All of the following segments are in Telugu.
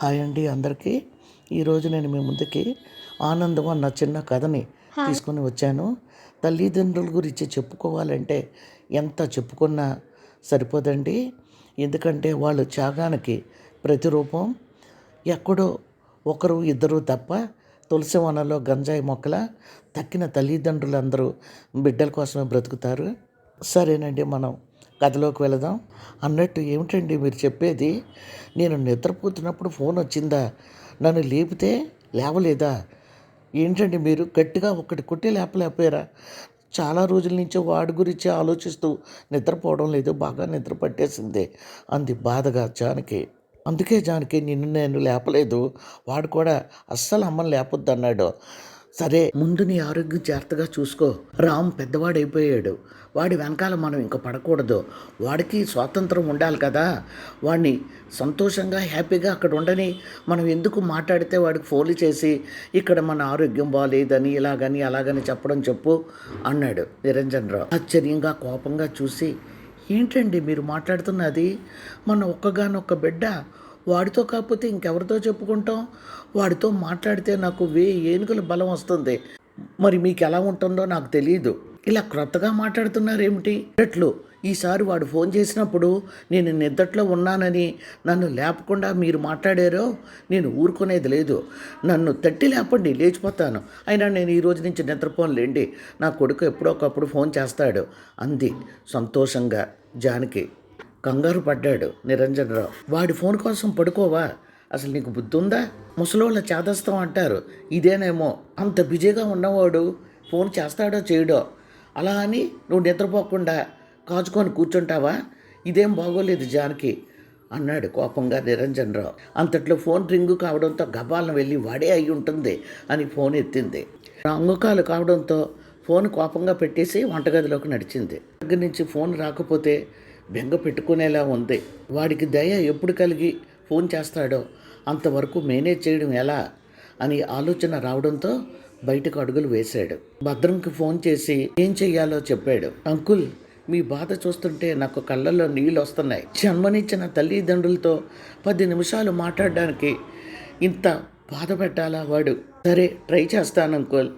హాయ్ అండి అందరికీ. ఈరోజు నేను మీ ముందుకి ఆనందం అన్న చిన్న కథని తీసుకొని వచ్చాను. తల్లిదండ్రుల గురించి చెప్పుకోవాలంటే ఎంత చెప్పుకున్నా సరిపోదండి. ఎందుకంటే వాళ్ళు త్యాగానికి ప్రతిరూపం. ఎక్కడో ఒకరు ఇద్దరు తప్ప తులసి వనంలో గంజాయి మొక్కల తక్కిన తల్లిదండ్రులందరూ బిడ్డల కోసమే బ్రతుకుతారు. సరేనండి మనం కథలోకి వెళదాం. అన్నట్టు ఏమిటండి మీరు చెప్పేది? నేను నిద్రపోతున్నప్పుడు ఫోన్ వచ్చిందా? నన్ను లేపితే లేవలేదా? ఏంటండి మీరు? గట్టిగా ఒక్కటి కొట్టి లేపలేకపోయారా? చాలా రోజుల నుంచి వాడి గురించి ఆలోచిస్తూ నిద్రపోవడం లేదు బాగా నిద్ర పట్టేసింది అంది బాధగా జానకి. అందుకే జానకి నిన్ను నేను లేపలేదు వాడు కూడా అస్సలు అమ్మని లేపొద్దన్నాడు. అన్నాడు సరే ముందు నీ ఆరోగ్యం జాగ్రత్తగా చూసుకో. రామ్ పెద్దవాడైపోయాడు. వాడి వెనకాల మనం ఇంక పడకూడదు. వాడికి స్వాతంత్రం ఉండాలి కదా. వాడిని సంతోషంగా హ్యాపీగా అక్కడ ఉండని మనం ఎందుకు మాట్లాడితే వాడికి ఫోన్లు చేసి ఇక్కడ మన ఆరోగ్యం బాగాలేదని ఇలాగని అలాగని చెప్పడం చెప్పు అన్నాడు నిరంజన్ రావు. ఆశ్చర్యంగా కోపంగా చూసి ఏంటండి మీరు మాట్లాడుతున్నది? మన ఒక్కగానొక్క బిడ్డ వాడితో కాకపోతే ఇంకెవరితో చెప్పుకుంటాం? వాడితో మాట్లాడితే నాకు వే ఏనుగుల బలం వస్తుంది. మరి మీకు ఎలా ఉంటుందో నాకు తెలియదు ఇలా క్రొత్తగా మాట్లాడుతున్నారేమిటి? ఎట్లు ఈసారి వాడు ఫోన్ చేసినప్పుడు నేను నిద్దట్లో ఉన్నానని నన్ను లేపకుండా మీరు మాట్లాడారో నేను ఊరుకునేది లేదు. నన్ను తట్టి లేపండి లేచిపోతాను. అయినా నేను ఈ రోజు నుంచి నిద్రపోనులేండి. నా కొడుకు ఎప్పుడో ఒకప్పుడు ఫోన్ చేస్తాడు. అంది సంతోషంగా జానకి. కంగారు పడ్డాడు నిరంజన్ రావు వాడి ఫోన్ కోసం పడుకోవా? అసలు నీకు బుద్ధి ఉందా ముసలోళ్ళ చేదస్తాం అంటారు. ఇదేనేమో అంత బిజీగా ఉన్నవాడు ఫోన్ చేస్తాడో చేయడో. అలా అని నువ్వు నిద్రపోకుండా కాచుకొని కూర్చుంటావా? ఇదేం బాగోలేదు జానకి అన్నాడు కోపంగా నిరంజన్ రావు అంతట్లో ఫోన్ రింగు కావడంతో గబాలను వెళ్ళి వాడే అయి ఉంటుంది అని ఫోన్ ఎత్తింది. అంగుకాలు కావడంతో ఫోన్ కోపంగా పెట్టేసి వంటగదిలోకి నడిచింది. దగ్గర నుంచి ఫోన్ రాకపోతే బెంగ పెట్టుకునేలా ఉంది. వాడికి దయ ఎప్పుడు కలిగి ఫోన్ చేస్తాడో అంతవరకు మేనేజ్ చేయడం ఎలా అని ఆలోచన రావడంతో బయటకు అడుగులు వేశాడు. భద్రంకి ఫోన్ చేసి ఏం చెయ్యాలో చెప్పాడు. అంకుల్ మీ బాధ చూస్తుంటే నాకు కళ్ళల్లో నీళ్ళు వస్తున్నాయి. జన్మనిచ్చిన తల్లిదండ్రులతో పది నిమిషాలు మాట్లాడడానికి ఇంత బాధ పెట్టాలా వాడు? సరే ట్రై చేస్తాను అంకుల్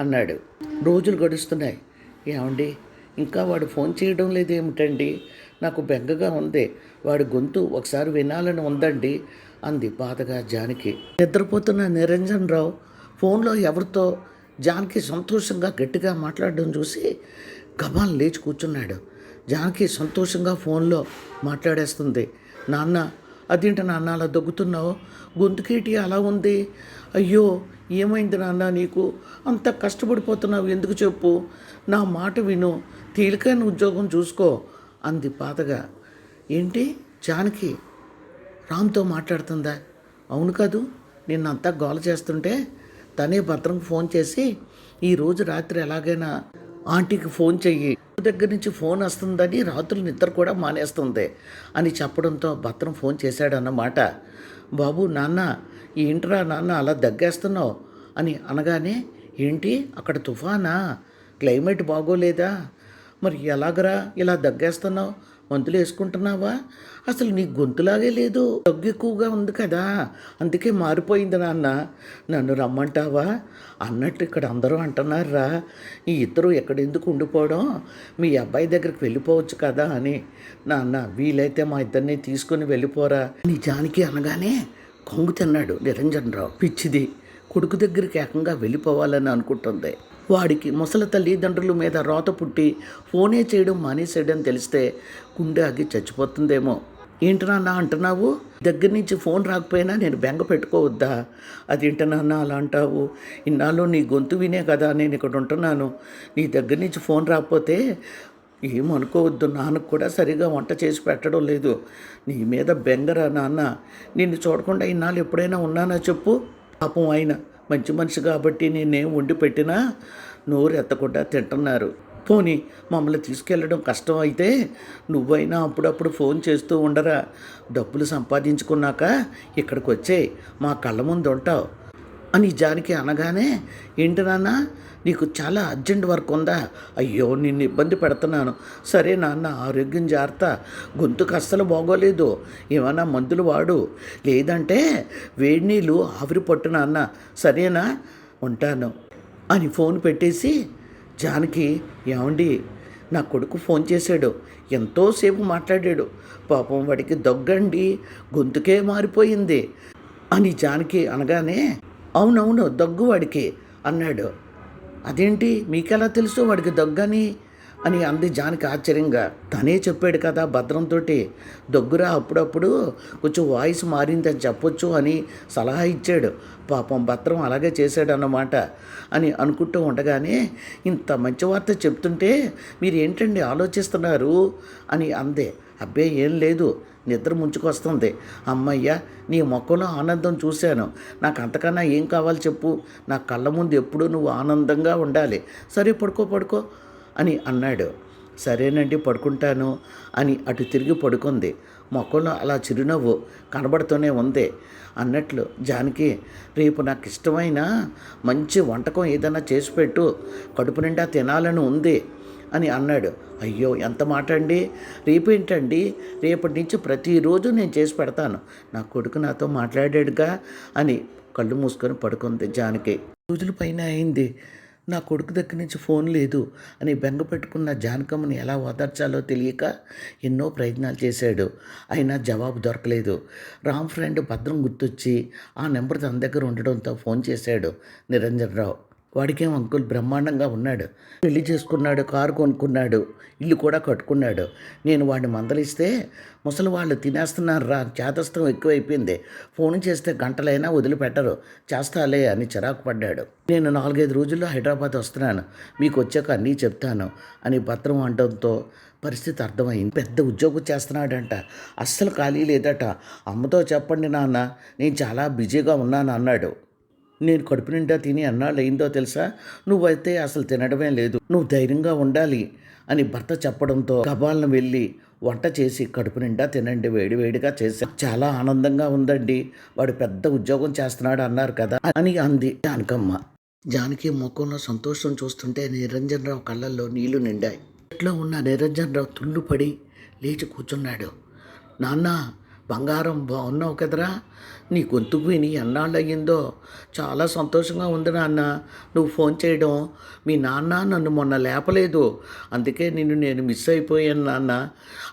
అన్నాడు. రోజులు గడుస్తున్నాయి. ఏమండి? ఇంకా వాడు ఫోన్ చేయడం లేదు ఏమిటండి నాకు బెంగగా ఉంది. వాడి గొంతు ఒకసారి వినాలని ఉందండి అంది బాధగా జానకి. నిద్రపోతున్న నిరంజన్ రావు ఫోన్లో ఎవరితో జానకి సంతోషంగా గట్టిగా మాట్లాడడం చూసి గబాన్ లేచి కూర్చున్నాడు. జానకి సంతోషంగా ఫోన్లో మాట్లాడేస్తుంది. నాన్న అదేంటి నాన్న అలా దగ్గుతున్నావు? గొంతుకేటి అలా ఉంది? అయ్యో ఏమైంది నాన్న నీకు? అంత కష్టపడిపోతున్నావు ఎందుకు చెప్పు? నా మాట విను. తేలికైన ఉద్యోగం చూసుకో అంది బాధగా ఏంటి? జానకి రామ్తో మాట్లాడుతుందా? అవును కాదు నిన్నంతా గోల చేస్తుంటే తనే భద్రంకి ఫోన్ చేసి ఈరోజు రాత్రి ఎలాగైనా ఆంటీకి ఫోన్ చెయ్యి. దగ్గర నుంచి ఫోన్ వస్తుందని రాత్రులు నిద్ర కూడా మానేస్తుంది అని చెప్పడంతో భద్రం ఫోన్ చేశాడన్నమాట. బాబు నాన్న ఏంట్రా నాన్న అలా దగ్గేస్తున్నావు? అని అనగానే ఏంటి అక్కడ తుఫానా? క్లైమేట్ బాగోలేదా? మరి ఎలాగరా ఇలా దగ్గేస్తున్నావు? మందులు వేసుకుంటున్నావా? అసలు నీ గొంతులాగే లేదు. దగ్గు ఎక్కువగా ఉంది కదా. అందుకే మారిపోయింది నాన్న. నన్ను రమ్మంటావా? అన్నట్టు ఇక్కడ అందరూ అంటున్నారా? ఈ ఇద్దరు ఎక్కడెందుకు ఉండిపోవడం? మీ అబ్బాయి దగ్గరికి వెళ్ళిపోవచ్చు కదా అని. నాన్న వీలైతే మా ఇద్దరిని తీసుకుని వెళ్ళిపోరా. నిజానికి అనగానే కొంగు తిన్నాడు నిరంజన్ రావు. పిచ్చిది. కొడుకు దగ్గరికి ఏకంగా వెళ్ళిపోవాలని అనుకుంటుంది. వాడికి ముసలి తల్లిదండ్రుల మీద రోత పుట్టి ఫోనే చేయడం మానేసేయడం తెలిస్తే గుండె ఆగి చచ్చిపోతుందేమో. ఏంటి నాన్న అంటున్నావు? దగ్గర నుంచి ఫోన్ రాకపోయినా నేను బెంగ పెట్టుకోవద్దా? అదేంటి నాన్న అలా అంటావు? ఇన్నాళ్ళు నీ గొంతు వినే కదా నేను ఇక్కడ ఉంటున్నాను. నీ దగ్గర నుంచి ఫోన్ రాకపోతే ఏమనుకోవద్దు నాన్నకు కూడా సరిగా వంట చేసి పెట్టడం లేదు. నీ మీద బెంగరా నాన్న. నిన్ను చూడకుండా ఇన్నాళ్ళు ఎప్పుడైనా ఉన్నానా చెప్పు? పాపం ఆయన. మంచి మనిషి కాబట్టి నేనేం వండి పెట్టినా నోరు ఎత్తకుండా తింటున్నారు. పోనీ మమ్మల్ని తీసుకెళ్ళడం కష్టం అయితే నువ్వైనా అప్పుడప్పుడు ఫోన్ చేస్తూ ఉండరా. డబ్బులు సంపాదించుకున్నాక ఇక్కడికి వచ్చే మా కళ్ళ ముందు ఉంటావు అని జానికి అనగానే ఏంటి నాన్న నీకు చాలా అర్జెంట్ వర్క్ ఉందా? అయ్యో నిన్ను ఇబ్బంది పెడుతున్నాను. సరే నాన్న ఆరోగ్యం జాగ్రత్త. గొంతుకు అస్సలు బాగోలేదు. ఏమన్నా మందులు వాడు. లేదంటే వేడి నీళ్ళు ఆవిరి పట్టు నాన్న. సరేనా? ఉంటాను. అని ఫోన్ పెట్టేసి జానకి ఏమండి? నా కొడుకు ఫోన్ చేశాడు. ఎంతోసేపు మాట్లాడాడు. పాపం వాడికి దగ్గండి. గొంతుకే మారిపోయింది. అని జానకి అనగానే అవునవును దగ్గు వాడికి అన్నాడు. అదేంటి? మీకెలా తెలుసు వాడికి దగ్గని? అని అంది జానకి ఆశ్చర్యంగా. తనే చెప్పాడు కదా భద్రంతో దగ్గురా అప్పుడప్పుడు కొంచెం వాయిస్ మారిందని చెప్పొచ్చు అని సలహా ఇచ్చాడు. పాపం భద్రం అలాగే చేశాడు అన్నమాట అని అనుకుంటూ ఉండగానే ఇంత మంచి వార్త చెప్తుంటే మీరు ఏంటండి ఆలోచిస్తున్నారు? అని అందే. అబ్బే ఏం లేదు. నిద్ర ముంచుకొస్తుంది. అమ్మయ్య నీ మొక్కలో ఆనందం చూశాను. నాకు అంతకన్నా ఏం కావాలి చెప్పు. నా కళ్ళ ముందు ఎప్పుడూ నువ్వు ఆనందంగా ఉండాలి. సరే పడుకో పడుకో అని అన్నాడు. సరేనండి పడుకుంటాను అని అటు తిరిగి పడుకుంది. మొక్కలో అలా చిరునవ్వు కనబడుతూనే ఉంది. అన్నట్లు జానకి రేపు నాకు ఇష్టమైన మంచి వంటకం ఏదైనా చేసి పెట్టు. కడుపు నిండా తినాలని ఉంది. అని అన్నాడు. అయ్యో ఎంత మాట అండి రేపేంటండి? రేపటి నుంచి ప్రతిరోజు నేను చేసి పెడతాను. నా కొడుకు నాతో మాట్లాడాడుగా అని కళ్ళు మూసుకొని పడుకుంది జానకి. రోజుల పైన అయింది. నా కొడుకు దగ్గర నుంచి ఫోన్ లేదు అని బెంగ పెట్టుకున్న జానకమ్మని ఎలా ఓదార్చాలో తెలియక ఎన్నో ప్రయత్నాలు చేశాడు. అయినా జవాబు దొరకలేదు. రామ్ ఫ్రెండ్ భద్రం గుర్తొచ్చి ఆ నెంబర్ తన దగ్గర ఉండడంతో ఫోన్ చేశాడు నిరంజన్ రావు. వాడికేం అంకుల్ బ్రహ్మాండంగా ఉన్నాడు. పెళ్ళి చేసుకున్నాడు కారు కొనుక్కున్నాడు ఇల్లు కూడా కట్టుకున్నాడు. నేను వాడిని మందలిస్తే ముసలి వాళ్ళు తినేస్తున్నారు రా చేతస్థం ఎక్కువైపోయింది. ఫోన్ చేస్తే గంటలైనా వదిలిపెట్టరు. చేస్తాలే అని చిరాకు పడ్డాడు. నేను నాలుగైదు రోజుల్లో హైదరాబాద్ వస్తున్నాను. మీకు వచ్చాక అన్నీ చెప్తాను అని భద్రం అనడంతో పరిస్థితి అర్థమైంది. పెద్ద ఉద్యోగం చేస్తున్నాడంట. అస్సలు ఖాళీ లేదట. అమ్మతో చెప్పండి నాన్న నేను చాలా బిజీగా ఉన్నాను అన్నాడు. నేను కడుపు నిండా తిని అన్నాళ్ళు అయిందో తెలుసా? నువ్వైతే అసలు తినడమే లేదు. నువ్వు ధైర్యంగా ఉండాలి అని భర్త చెప్పడంతో గబాలను వెళ్ళి వంట చేసి కడుపు నిండా తినండి వేడివేడిగా చేశా చాలా ఆనందంగా ఉందండి. వాడు పెద్ద ఉద్యోగం చేస్తున్నాడు అన్నారు కదా అని అంది జానకమ్మ. జానకి ముఖంలో సంతోషం చూస్తుంటే నిరంజన్ రావు కళ్ళల్లో నీళ్ళు నిండాయి. ఇంట్లో ఉన్న నిరంజన్ రావు తుళ్ళుపడి లేచి కూర్చున్నాడు. నాన్న బంగారం బాగున్నావు కదరా? నీ గొంతుకు విని ఎన్నాళ్ళు అయ్యిందో చాలా సంతోషంగా ఉంది నాన్న. నువ్వు ఫోన్ చేయడం. మీ నాన్న నన్ను మొన్న లేపలేదు. అందుకే నిన్ను నేను మిస్ అయిపోయాను నాన్న.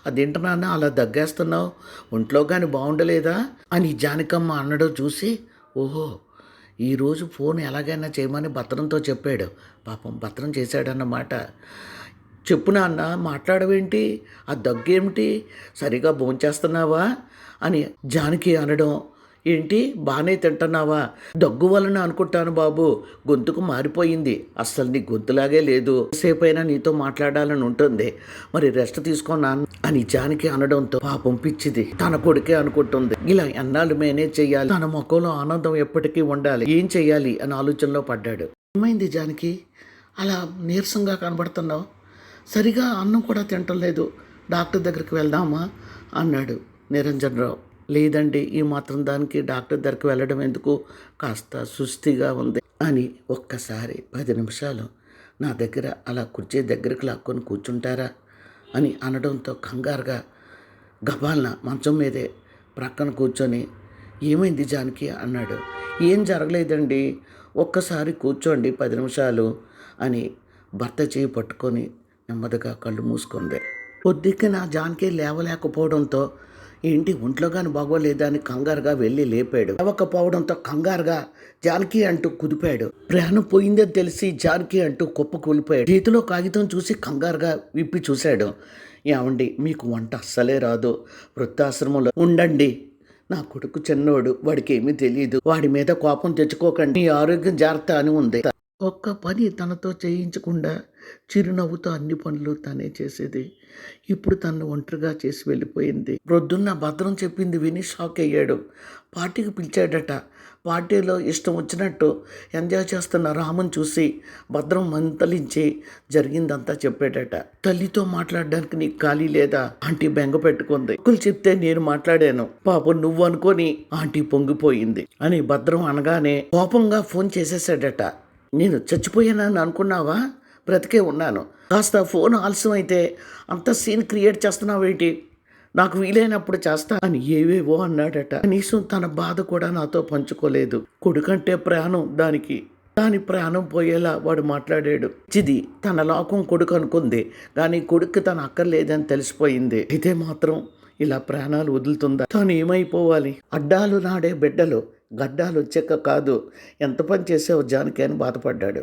అదేంటి నాన్న అలా దగ్గేస్తున్నావు? ఒంట్లో కానీ బాగుండలేదా అని జానకమ్మ అన్నడం చూసి ఓహో ఈరోజు ఫోన్ ఎలాగైనా చేయమని భద్రంతో చెప్పాడు. పాపం భద్రం చేశాడన్నమాట. చెప్పు నాన్న మాట్లాడవేంటి? ఆ దగ్గేమిటి? సరిగా భోంచేస్తున్నావా? అని జానకి అనడం ఏంటి బాగానే తింటున్నావా? దగ్గు వలన అనుకుంటాను బాబు గొంతుకు మారిపోయింది. అస్సలు నీ గొంతులాగే లేదు. సేపైనా నీతో మాట్లాడాలని ఉంటుంది. మరి రెస్ట్ తీసుకున్నా అని జానకి అనడంతో పాపం పిచ్చిది. తన కొడుకే అనుకుంటుంది. ఇలా ఎన్నాళ్ళు మేనేజ్ చెయ్యాలి? తన మొక్కలో ఆనందం ఎప్పటికీ ఉండాలి. ఏం చెయ్యాలి? అని ఆలోచనలో పడ్డాడు. ఏమైంది జానకి? అలా నీరసంగా కనబడుతున్నావు? సరిగా అన్నం కూడా తింటం లేదు. డాక్టర్ దగ్గరికి వెళ్దామా? అన్నాడు. నిరంజన్ రావు లేదండి ఈ మాత్రం దానికి డాక్టర్ దగ్గరికి వెళ్ళడం ఎందుకు? కాస్త సుస్థిగా ఉంది అని ఒక్కసారి పది నిమిషాలు నా దగ్గర అలా కుర్చీ దగ్గరికి లాక్కొని కూర్చుంటారా అని అనడంతో కంగారుగా గబాల్న మంచం మీదే ప్రక్కన కూర్చొని ఏమైంది జానకి అన్నాడు. ఏం జరగలేదండి ఒక్కసారి కూర్చోండి పది నిమిషాలు అని భర్త చేయి పట్టుకొని నెమ్మదిగా కళ్ళు మూసుకుంది. పొద్దుకి నా జానకి లేవలేకపోవడంతో ఏంటి ఒంట్లో కానీ బాగోలేదా అని కంగారుగా వెళ్ళి లేపాడు. లేవకపోవడంతో కంగారుగా జానకి అంటూ కుదిపాడు. ప్రాణం పోయిందని తెలిసి జానకి అంటూ కుప్ప కూలిపోయాడు. చేతిలో కాగితం చూసి కంగారుగా విప్పి చూశాడు. ఏమండి మీకు వంట అస్సలే రాదు. వృద్ధాశ్రమంలో ఉండండి. నా కొడుకు చిన్నోడు వాడికి ఏమీ తెలియదు వాడి మీద కోపం తెచ్చుకోకండి. మీ ఆరోగ్యం జాగ్రత్త అని ఉంది. ఒక్క పని తనతో చేయించకుండా చిరునవ్వుతో అన్ని పనులు తనే చేసేది. ఇప్పుడు తను ఒంటరిగా చేసి వెళ్ళిపోయింది. ప్రొద్దున్న భద్రం చెప్పింది విని షాక్ అయ్యాడు. పార్టీకి పిలిచాడట. పార్టీలో ఇష్టం వచ్చినట్టు ఎంజాయ్ చేస్తున్న రాముని చూసి భద్రం మంతలించి జరిగిందంతా చెప్పాడట తల్లితో మాట్లాడడానికి నీకు ఖాళీ లేదా? ఆంటీ బెంగ పెట్టుకుంది. కులు చెప్తే నేను మాట్లాడాను. పాపం నువ్వు అనుకొని ఆంటీ పొంగిపోయింది అని భద్రం అనగానే కోపంగా ఫోన్ చేసేసాడట. నేను చచ్చిపోయానని అనుకున్నావా? బ్రతికే ఉన్నాను. కాస్త ఫోన్ ఆలస్యం అయితే అంత సీన్ క్రియేట్ చేస్తున్నావేంటి? నాకు వీలైనప్పుడు చేస్తా అని ఏవేవో అన్నాడట. కనీసం తన బాధ కూడా నాతో పంచుకోలేదు. కొడుకంటే ప్రాణం దానికి. దాని ప్రాణం పోయేలా వాడు మాట్లాడాడు. చిది తన లోకం కొడుకు అనుకుంది. కానీ కొడుక్కి తన అక్కర్లేదని తెలిసిపోయింది. అయితే మాత్రం ఇలా ప్రాణాలు వదులుతుందా? తాను ఏమైపోవాలి? అడ్డాలు నాడే బిడ్డలు. గడ్డాలు వచ్చాక కాదు. ఎంత పని చేసావు జానకి అని బాధపడ్డాడు.